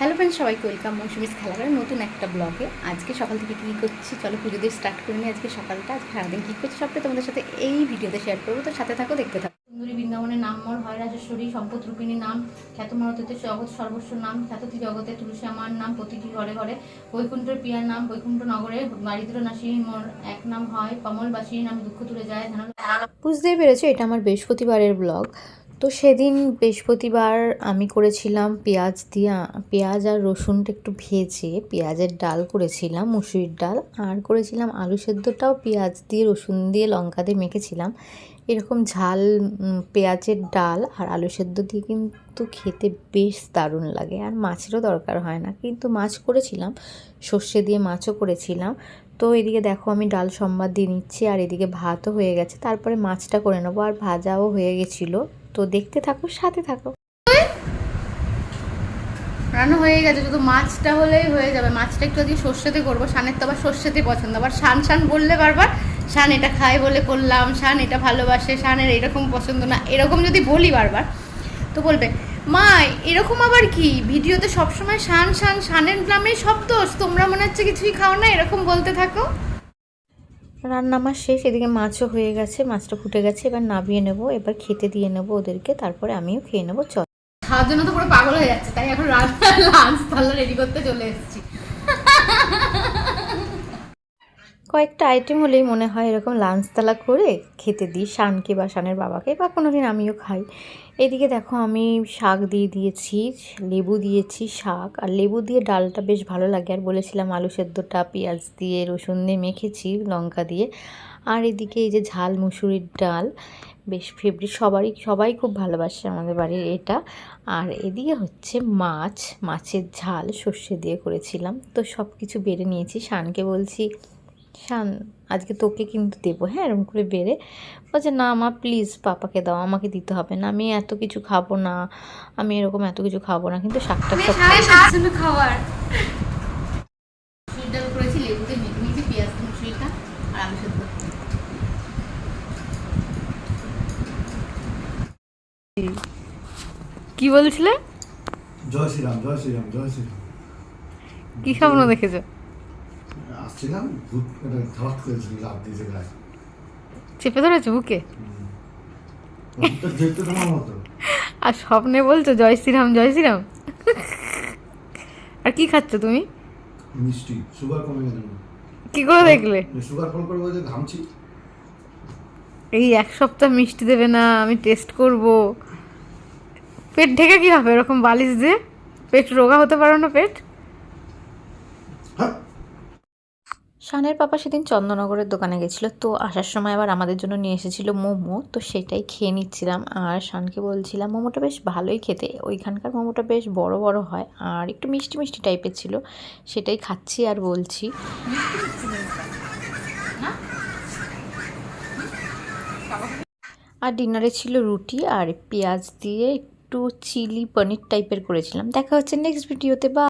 Hello friend সবাইকে welcome Mousumi's খেলাঘরের নতুন একটা ব্লগে আজকে সকাল থেকে কী করছি? চলো পুজো দিয়ে স্টার্ট করে নিই আজকে সকালটা। আজকে সারাদিন কী করছি সবটাই তোমাদের সাথে এই ভিডিওতে শেয়ার করব। তো সাথে থাকো দেখতে থাকো। সুন্দরী বৃন্দাবনের নাম মোর হয় রাজেশ্বরী সম্পদ রূপিণী নাম খ্যাত মারতীতে জগৎ সর্বস্ব নাম খ্যাততি জগতে তুলসী আমার নাম প্রতিটি ঘরে ঘরে বৈকুণ্ঠের পিয়ার নাম বৈকুণ্ঠ নগরে বাড়িতে নাসি মোর এক নাম হয় কমলবাসী নাম দুঃখ তুলে যায় বুঝতেই পেরেছ এটা আমার বৃহস্পতিবারের ব্লগ তো সেদিন বৃহস্পতিবার আমি করেছিলাম পেঁয়াজ দিয়ে, পেঁয়াজ আর রসুনটা একটু ভেজে পেঁয়াজের ডাল করেছিলাম, মুসুরির ডাল, আর করেছিলাম আলু সেদ্ধটাও পেঁয়াজ দিয়ে, রসুন দিয়ে, লঙ্কা দিয়ে মেখেছিলাম। এরকম ঝাল পেঁয়াজের ডাল আর আলু সেদ্ধ দিয়ে কিন্তু খেতে বেশ দারুণ লাগে, আর মাছেরও দরকার হয় না। কিন্তু মাছ করেছিলাম, সর্ষে দিয়ে মাছও করেছিলাম। তো এদিকে দেখো আমি ডাল সম্বাদ দিয়ে নিচ্ছি, আর এদিকে ভাতও হয়ে গেছে, তারপরে মাছটা করে নেব, আর ভাজাও হয়ে গেছিল। তো দেখতে থাকো, সাথে থাকো। রান্না হয়ে গেছে, শুধু মাছটা হলেই হয়ে যাবে। মাছটা একটু আজকে সর্ষেতে করব। শানের তো আবার সর্ষেতে পছন্দ। আবার শান শান বললে বারবার, শান এটা খায় বলে করলাম, শান এটা ভালোবাসে, শানের এরকম পছন্দ না। এরকম যদি বলি বারবার, তো বলবে, মা, এরকম আবার কি? ভিডিওতে সবসময় শান শান, শানের নামেই সব দোষ। তোমরা মনে হচ্ছে কিছুই খাও না? এরকম বলতে থাকো। রান্না আমার শেষ, এদিকে মাছও হয়ে গেছে, মাছটা ফুটে গেছে, এবার নামিয়ে নেব, এবার খেতে দিয়ে নেব ওদেরকে, তারপরে আমিও খেয়ে নেব, চল। খাওয়ার জন্য তো পুরো পাগল হয়ে যাচ্ছে, তাই এখন রান্না লাঞ্চ থালা রেডি করতে চলে এসেছি। কয়েকটা আইটেম হলেই মনে হয় এরকম লাঞ্চ তালা করে খেতে দিই, শানকে বা শানের বাবাকে বা কোনো দিন আমিও খাই। এদিকে দেখো আমি শাক দিয়ে দিয়েছি, লেবু দিয়েছি, শাক। আর লেবু দিয়ে ডালটা বেশ ভালো লাগে। আর বলেছিলাম আলু সেদ্ধটা, পেঁয়াজ দিয়ে রসুন দিয়ে মেখেছি, লঙ্কা দিয়ে। আর এদিকে এই যে ঝাল মুসুরির ডাল, বেশ ফেভারিট সবারই, সবাই খুব ভালোবাসে আমাদের বাড়ির এটা। আর এদিকে হচ্ছে মাছ, মাছের ঝাল সর্ষে দিয়ে করেছিলাম। তো সব কিছু বেড়ে নিয়েছি। শানকে বলছি শান আজকে তোকে কিন্তু দেবো হ্যাঁ এরকম করে বেড়ে। বলছে না মা প্লিজ পাপাকে দাও আমাকে দিতে হবে না। আমি এত কিছু খাব না আমি এরকম এত কিছু খাব না কিন্তু শাকটা সব খাবার কি বলছিলে? জয় শ্রীরাম জয় শ্রীরাম জয় শ্রীরাম। কি স্বপ্ন দেখেছ? আসছিলাম ভূত ধস করেছিল লাভ দিয়েছে গায়ে চেপে ধরেছো বুকে? দেখতে তোমার মতো। আর স্বপ্নে বলছো জয় শ্রীরাম জয় শ্রীরাম? আর কি খাচ্ছ তুমি? মিষ্টি সুগার কমে গেল। কি করে দেখলে? সুগার ফল ঘামছি। এই এক সপ্তাহ মিষ্টি দেবে না আমি টেস্ট করব। পেট ঢেকে কি হবে? এরকম বালিশ দিয়ে? পেট রোগা হতে পারো না পেট হ্যাঁ শানের পাপা সেদিন চন্দননগরের দোকানে গেছিল, তো আসার সময় আবার আমাদের জন্য নিয়ে এসেছিল মোমো, তো সেটাই খেয়ে নিচ্ছিলাম। আর শানকে বলছিলাম, মোমোটা বেশ ভালোই খেতে। ওইখানকার মোমোটা বেশ বড় বড় হয়, আর একটু মিষ্টি মিষ্টি টাইপের ছিল, সেটাই খাচ্ছি আর বলছি। আর ডিনারে ছিল রুটি আর পেঁয়াজ দিয়ে একটু চিলি পনির টাইপের করেছিলাম। দেখা হচ্ছে নেক্সট ভিডিওতে, বা